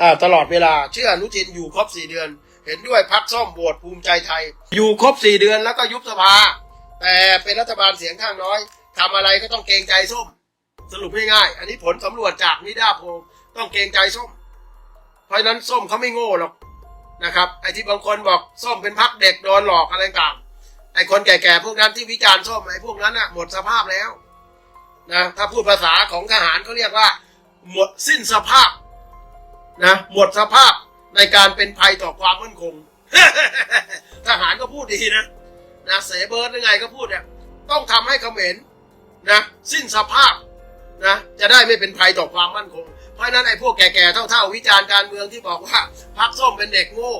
อ่าตลอดเวลาเชื่ออนุทินอยู่ครบสี่เดือน เห็นด้วยพักส้มโหวตภูมิใจไทย อยู่ครบสี่เดือนแล้วก็ยุบสภา แต่เป็นรัฐบาลเสียงข้างน้อยทำอะไรก็ต้องเกรงใจส้ม สรุปง่ายๆอันนี้ผลสำรวจจากนิดาโพลต้องเกรงใจส้ม เพราะนั้นส้มเขาไม่โง่หรอกนะครับไอ้ที่บางคนบอกส้มเป็นพักเด็กโดนหลอกอะไรต่างไอ้คนแก่ๆพวกนั้นที่วิจารณ์ส้มไอ้พวกนั้นน่ะหมดสภาพแล้วนะถ้าพูดภาษาของทหารเขาเรียกว่า หมดสิ้นสภาพ นะหมดสภาพในการเป็นภัยต่อความมั่นคง ทหารก็พูดดีนะนะเสเบิร์ดยังไงก็พูดเนี่ยต้องทำให้เขมรนะสิ้นสภาพนะจะได้ไม่เป็นภัยต่อความมั่นคง เพราะนั้นไอ้พวกแก่ๆเท่าๆวิจารณ์การเมืองที่บอกว่าพักส้มเป็นเด็กโง่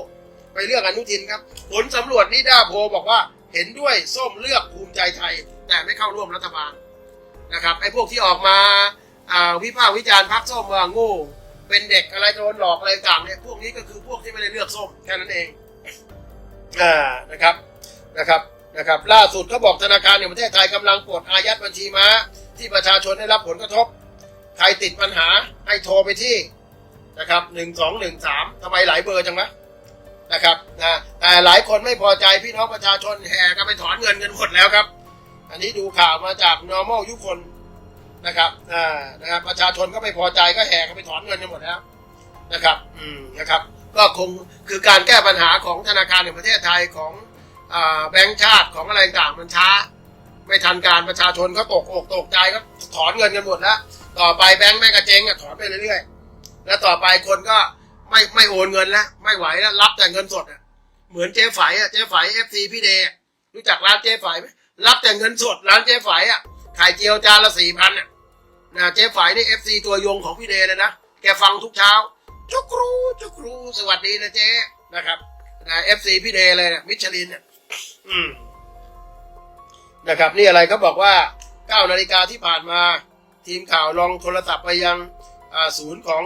ไปเลือกอนุทินครับ ผลสำรวจนิดาโพบอกว่าเห็นด้วยส้มเลือกภูมิใจไทย แต่ไม่เข้าร่วมรัฐบาลนะครับไอ้พวกที่ออกมาอ่าวิพากษ์วิจารณ์พักส้มว่าโง่ เป็นเด็กอะไรโดนหลอกอะไรต่างเนี่ยพวกนี้ก็คือพวกที่ไม่ได้เลือกส้มแค่นั้นเองอ่านะครับนะครับนะครับล่าสุดเขาบอกธนาคารแห่งประเทศไทยกำลังปลดอายัดบัญชีม้า ที่ประชาชนได้รับผลกระทบ ใครติดปัญหาให้โทรไปที่นะครับหนึ่งสองหนึ่งสามทำไมหลายเบอร์จังวะนะครับนะแต่หลายคนไม่พอใจพี่น้องประชาชนแห่กันไปถอนเงินกันหมดแล้วครับ อันนี้ดูข่าวมาจาก normal ยุคน นะครับอ่านะครับประชาชนก็ไม่พอใจก็แห่กันไปถอนเงินกันหมดแล้วนะครับ อืมนะครับ ก็คงคือการแก้ปัญหาของธนาคารแห่งประเทศไทยของอ่าแบงก์ชาติของอะไรต่างมันช้า ไม่ทันการประชาชนเขาตกอกตกใจก็ถอนเงินกันหมดแล้ว ต่อไปแบงก์แม่งกระเจ๊งอะถอนไปเรื่อยๆแล้วต่อไปคนก็ไม่ไม่โอนเงินแล้วไม่ไหวแล้วรับแต่เงินสดอะเหมือนเจ๊ไฝอะเจ๊ไฝเอฟซีพี่เดย์อรู้จักร้านเจ๊ไฝไหมรับแต่เงินสดร้านเจ๊ไฝอะ ไข่เจียวจานละสี่พันอะนะเจ๊ไฝนี่เอฟซีตัวยงของพี่เดย์เลยนะ แกฟังทุกเช้า จุกรูจุกรูสวัสดีนะเจ๊นะครับนะเอฟซีพี่เดย์เลยนะมิชลินเนี่ยอืมนะครับ นี่อะไรเขาบอกว่า9นาฬิกาที่ผ่านมา ทีมข่าวลองโทรศัพท์ไปยังอ่าศูนย์ของ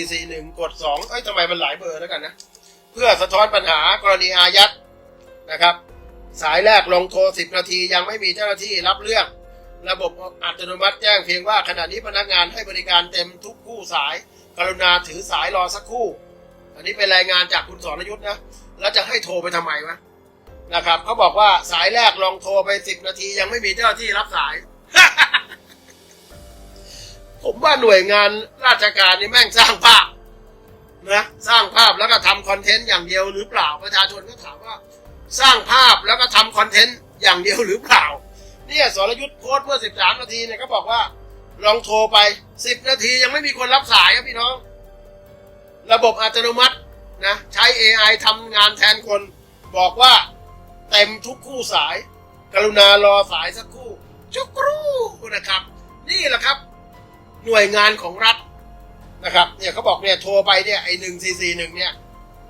1441 กด 2 เอ้ยทำไมมันหลายเบอร์แล้วกันนะ เพื่อสะท้อนปัญหากรณีอายัดนะครับ สายแรกลงโทร 10 นาทียังไม่มีเจ้าหน้าที่รับเรื่อง ระบบอัตโนมัติแจ้งเพียงว่าขณะนี้พนักงานให้บริการเต็มทุกคู่สาย กรุณาถือสายรอสักครู่ อันนี้เป็นรายงานจากคุณสรยุทธ์นะ แล้วจะให้โทรไปทำไมวะนะครับเขาบอกว่าสายแรกลองโทรไปสิบนาทียังไม่มีเจ้าหน้าที่รับสาย ผมว่าหน่วยงานราชการนี่แม่งสร้างภาพนะสร้างภาพแล้วก็ทำคอนเทนต์อย่างเดียวหรือเปล่าประชาชนก็ถามว่า สร้างภาพแล้วก็ทำคอนเทนต์อย่างเดียวหรือเปล่า เนี่ยสรยุทธ์โพสต์เมื่อสิบสามนาทีเนี่ยก็บอกว่า ลองโทรไปสิบนาทียังไม่มีคนรับสายครับพี่น้อง ระบบอัตโนมัตินะใช้ AI ทำงานแทนคน บอกว่าเต็มทุกคู่สาย กรุณารอสายสักคู่ จุกรูนะครับ นี่แหละครับ หน่วยงานของรัฐนะครับเนี่ยเขาบอกเนี่ยโทรไปเนี่ยไอหนึ่งสี่สี่หนึ่งเนี่ย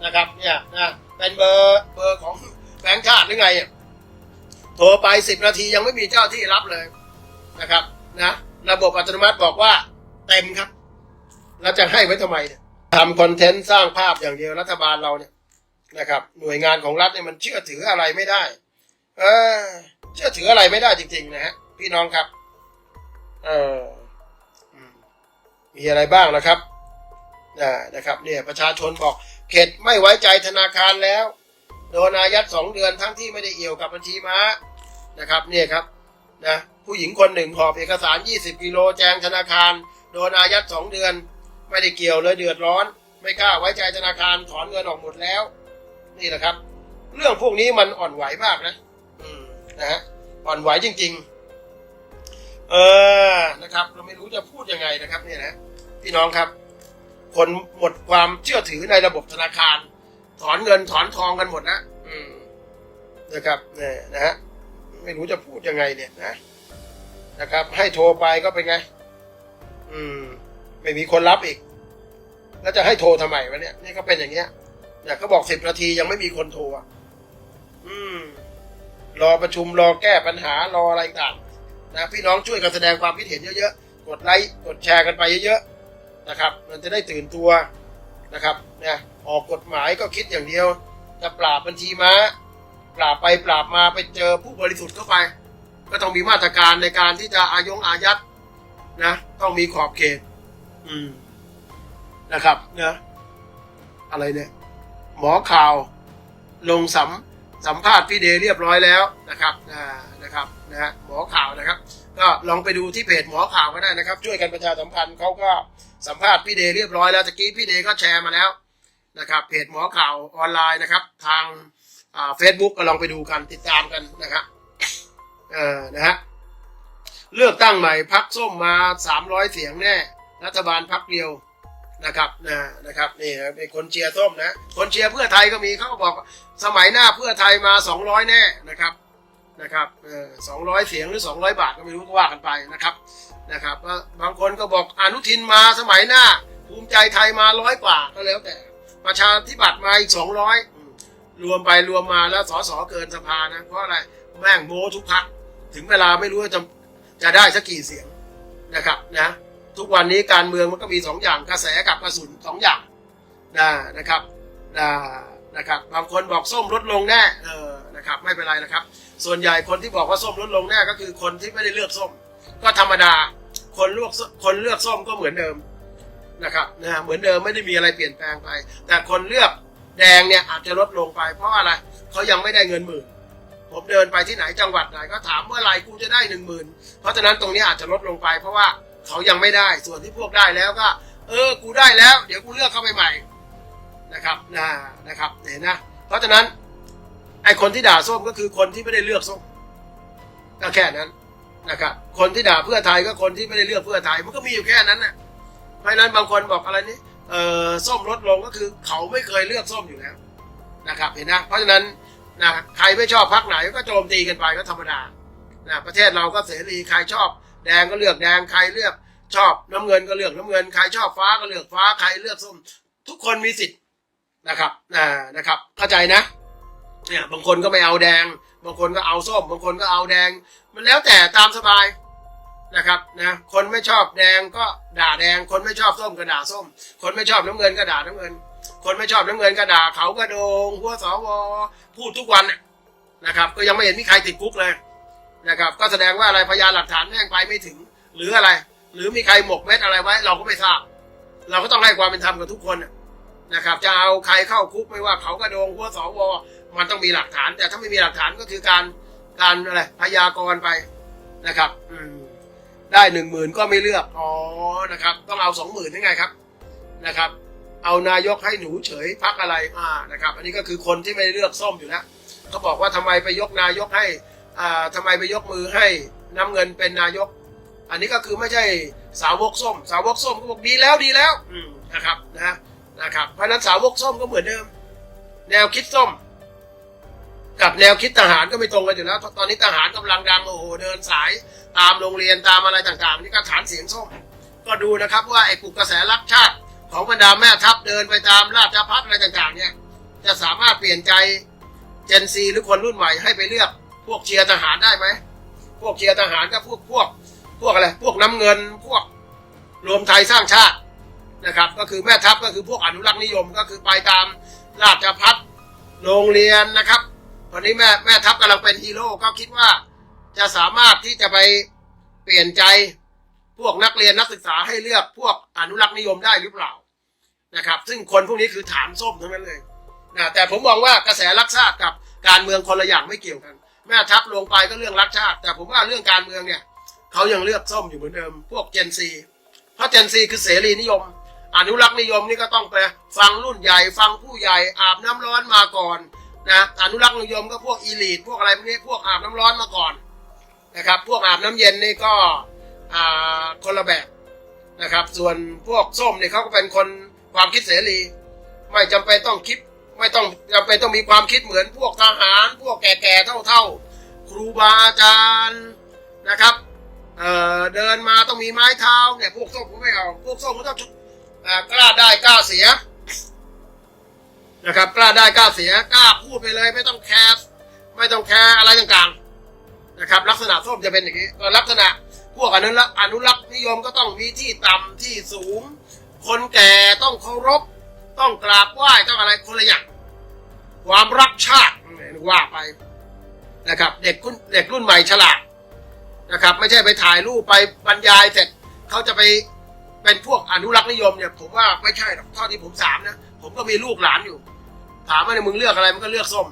นะครับเนี่ยนะเป็นเบอร์เบอร์ของแบงค์ชาติหรือไงอะ โทรไปสิบนาทียังไม่มีเจ้าที่รับเลยนะครับนะระบบอัตโนมัติบอกว่าเต็มครับ แล้วจะให้ไว้ทำไมเนี่ยทำคอนเทนต์สร้างภาพอย่างเดียวรัฐบาลเราเนี่ยนะครับ หน่วยงานของรัฐเนี่ยมันเชื่อถืออะไรไม่ได้ เออ เชื่อถืออะไรไม่ได้จริง ๆ นะฮะพี่น้องครับ เออมีอะไรบ้างนะครับอ่านะครับ เนี่ยประชาชนบอกเข็ดไม่ไว้ใจธนาคารแล้ว โดนอายัดสองเดือนทั้งที่ไม่ได้เอี่ยวกับบัญชีม้านะครับเนี่ยครับนะผู้หญิงคนหนึ่งหอบเอกสาร 20กิโลแจงธนาคาร โดนอายัดสองเดือน ไม่ได้เกี่ยวเลยเดือดร้อน ไม่กล้าไว้ใจธนาคารถอนเงินออกหมดแล้ว นี่แหละครับ เรื่องพวกนี้มันอ่อนไหวมากนะอืมนะฮะอ่อนไหวจริง ๆ เออนะครับ เราไม่รู้จะพูดยังไงนะครับเนี่ยนะพี่น้องครับ คนหมดความเชื่อถือในระบบธนาคาร ถอนเงินถอนทองกันหมดนะอืมนะครับเนี่ยนะฮะไม่รู้จะพูดยังไงเนี่ยนะนะครับ ให้โทรไปก็เป็นไง อืม ไม่มีคนรับอีก แล้วจะให้โทรทำไมวะเนี่ยนี่ก็เป็นอย่างเงี้ยเนี่ยเขาบอกสิบนาทียังไม่มีคนโทรอะอืม รอประชุมรอแก้ปัญหารออะไรต่างนะพี่น้องช่วยกันแสดงความคิดเห็นเยอะๆ กดไลค์กดแชร์กันไปเยอะๆนะครับ มันจะได้ตื่นตัว นะครับนะออกกฎหมายก็คิดอย่างเดียวจะปราบบัญชีม้า ปราบไปปราบมาไปเจอผู้บริสุทธิ์เข้าไป ก็ต้องมีมาตรการในการที่จะอายงอายัดนะ ต้องมีขอบเขต อืมนะครับนะอะไรเนี่ย หมอข่าวลงสัม สัมภาษณ์พี่เดย์เรียบร้อยแล้วนะครับนะครับนะฮะหมอข่าวนะครับ ก็ลองไปดูที่เพจหมอข่าวก็ได้นะครับ ช่วยกันประชาสัมพันธ์เขาก็สัมภาษณ์พี่เดย์เรียบร้อยแล้วตะกี้พี่เดย์ก็แชร์มาแล้วนะครับเพจหมอข่าวออนไลน์นะครับ ทางเฟซบุ๊กก็ลองไปดูกันติดตามกันนะครับเออนะฮะเลือกตั้งใหม่พักส้มมาสามร้อยเสียงแน่ รัฐบาลพักเดียว นะครับนะนะครับนี่นะเป็นคนเชียร์ส้มนะ คนเชียร์เพื่อไทยก็มีเขาก็บอกสมัยหน้าเพื่อไทยมาสองร้อยแน่นะครับนะครับเออสองร้อยเสียงหรือสองร้อยบาทก็ไม่รู้ก็ว่ากันไปนะครับนะครับบางคนก็บอกอนุทินมาสมัยหน้า ภูมิใจไทยมาร้อยกว่าก็แล้วแต่ ประชาธิปัตย์มาอีกสองร้อยรวมไปรวมมาแล้วสอสอเกินสภานะเพราะอะไรแม่งโมทุกพักถึงเวลาไม่รู้ว่าจะจะได้สักกี่เสียงนะครับนะ ทุกวันนี้การเมืองมันก็มีสองอย่างกระแสกับกระสุนสองอย่างนะนะครับนะนะครับบางคนบอกส้มลดลงแน่เออนะครับไม่เป็นไรนะครับ ส่วนใหญ่คนที่บอกว่าส้มลดลงแน่ก็คือคนที่ไม่ได้เลือกส้ม ก็ธรรมดาคนเลือกคนเลือกส้มก็เหมือนเดิมนะครับนะเหมือนเดิมไม่ได้มีอะไรเปลี่ยนแปลงไป แต่คนเลือกแดงเนี่ยอาจจะลดลงไป เพราะอะไรเขายังไม่ได้เงินหมื่นผมเดินไปที่ไหนจังหวัดไหนก็ถามเมื่อไหร่กูจะได้หนึ่งหมื่นเพราะฉะนั้นตรงนี้อาจจะลดลงไปเพราะว่า เขายังไม่ได้ส่วนที่พวกได้แล้วก็ เออ กูได้แล้ว เดี๋ยวกูเลือกเข้าไปใหม่นะครับนะนะครับเห็นนะเพราะฉะนั้นไอคนที่ด่าส้มก็คือคนที่ไม่ได้เลือกส้มก็แค่นั้นนะครับคนที่ด่าเพื่อไทยก็คนที่ไม่ได้เลือกเพื่อไทยมันก็มีอยู่แค่นั้นนะเพราะฉะนั้นบางคนบอกอะไรนี่เออส้มลดลงก็คือเขาไม่เคยเลือกส้มอยู่แล้วนะครับเห็นนะเพราะฉะนั้นนะใครไม่ชอบพักไหนก็โจมตีกันไปก็ธรรมดานะประเทศเราก็เสรีใครชอบ แดงก็เลือกแดงใครเลือกชอบน้ำเงินก็เลือกน้ำเงินใครชอบฟ้าก็เลือกฟ้าใครเลือกส้มทุกคนมีสิทธิ์นะครับนะนะครับ เข้าใจนะเนี่ยบางคนก็ไม่เอาแดง บางคนก็เอาส้ม บางคนก็เอาแดง มันแล้วแต่ตามสบายนะครับนะคนไม่ชอบแดงก็ด่าแดง คนไม่ชอบส้มก็ด่าส้ม คนไม่ชอบน้ำเงินก็ด่าน้ำเงิน คนไม่ชอบน้ำเงินก็ด่าเขากระโดงหัวสวพูดทุกวันนะนะครับ ก็ยังไม่เห็นมีใครติดคุกเลย นะครับ ก็แสดงว่าอะไรพยานหลักฐานแม่งไปไม่ถึง หรืออะไร หรือมีใครหมกเม็ดอะไรไว้ เราก็ไม่ทราบ เราก็ต้องให้ความเป็นธรรมกับทุกคนนะครับ จะเอาใครเข้าคุกไม่ว่าเขากระโดงหัวสวมันต้องมีหลักฐาน แต่ถ้าไม่มีหลักฐานก็คือการการอะไรพยากรไปนะครับ อืมได้หนึ่งหมื่นก็ไม่เลือกอ๋อนะครับ ต้องเอาสองหมื่นได้ไงครับนะครับ เอานายกให้หนูเฉยพักอะไรอ่านะครับ อันนี้ก็คือคนที่ไม่เลือกส้มอยู่แล้วเขาบอกว่าทำไมไปยกนายกให้ อ่าทำไมไปยกมือให้น้ำเงินเป็นนายก อันนี้ก็คือไม่ใช่สาวกส้ม สาวกส้มก็บอกดีแล้วดีแล้วนะครับนะนะครับเพราะนั้นสาวกส้มก็เหมือนเดิม แนวคิดส้ม กับแนวคิดทหารก็ไม่ตรงกันอยู่แล้วตอนนี้ทหารกำลังดังโอ้โหเดินสายตามโรงเรียนตามอะไรต่างๆ นี่ก็ฐานเสียงส้ม ก็ดูนะครับว่าไอ้ปลุกกระแสรักชาติของบรรดาแม่ทัพเดินไปตามราชพัฒอะไรต่างๆ เนี่ย จะสามารถเปลี่ยนใจเจนซีหรือคนรุ่นใหม่ให้ไปเลือก พวกเชียร์ทหารได้ไหม พวกเชียร์ทหารก็พวกพวกพวกอะไร พวกน้ำเงิน พวกรวมไทยสร้างชาตินะครับ ก็คือแม่ทัพก็คือพวกอนุรักษ์นิยมก็คือไปตามราชพัฒโรงเรียนนะครับตอนนี้แม่แม่ทัพกำลังเป็นฮีโร่ก็คิดว่าจะสามารถที่จะไปเปลี่ยนใจพวกนักเรียนนักศึกษาให้เลือกพวกอนุรักษ์นิยมได้หรือเปล่านะครับ ซึ่งคนพวกนี้คือฐานส้มทั้งนั้นเลยนะแต่ผมมองว่ากระแสรักชาติกับการเมืองคนละอย่างไม่เกี่ยวกัน แม่ทัพลงไปก็เรื่องรักชาติ แต่ผมว่าเรื่องการเมืองเนี่ยเขายังเลือกส้มอยู่เหมือนเดิม พวกเจนซีเพราะเจนซีคือเสรีนิยม อนุรักษ์นิยมนี่ก็ต้องไปฟังรุ่นใหญ่ฟังผู้ใหญ่อาบน้ำร้อนมาก่อนนะอนุรักษ์นิยมก็พวกอีลีทพวกอะไรพวกนี้พวกอาบน้ำร้อนมาก่อนนะครับ พวกอาบน้ำเย็นนี่ก็อ่าคนละแบบนะครับ ส่วนพวกส้มเนี่ยเขาก็เป็นคนความคิดเสรี ไม่จำเป็นต้องคิด ไม่ต้องจำเป็นต้องมีความคิดเหมือนพวกทหาร พวกแก่ๆเท่าๆ ครูบาอาจารย์นะครับเเดินมาต้องมีไม้เท้าเนี่ยพวกส้มก็ไม่เอาพวกส้มก็ต้องกล้าได้กล้าเสียนะครับกล้าได้กล้าเสียกล้าพูดไปเลยไม่ต้องแคร์ไม่ต้องแคร์อะไรต่างๆนะครับ ลักษณะส้มจะเป็นอย่างนี้ลักษณะพวกอนุรักษ์อนุรักษ์นิยมก็ต้องมีที่ต่ำที่สูง คนแก่ต้องเคารพ ต้องกราบไหว้ต้องอะไรคนละอย่างความรักชาติว่าไปนะครับ เด็กรุ่นเด็กรุ่นใหม่ฉลาดนะครับ ไม่ใช่ไปถ่ายรูปไปบรรยายเสร็จเขาจะไปเป็นพวกอนุรักษ์นิยมเนี่ยผมว่าไม่ใช่หรอกเท่าที่ผมสามนะผมก็มีลูกหลานอยู่ ถามว่าเนี่ยมึงเลือกอะไรมันก็เลือกส้ม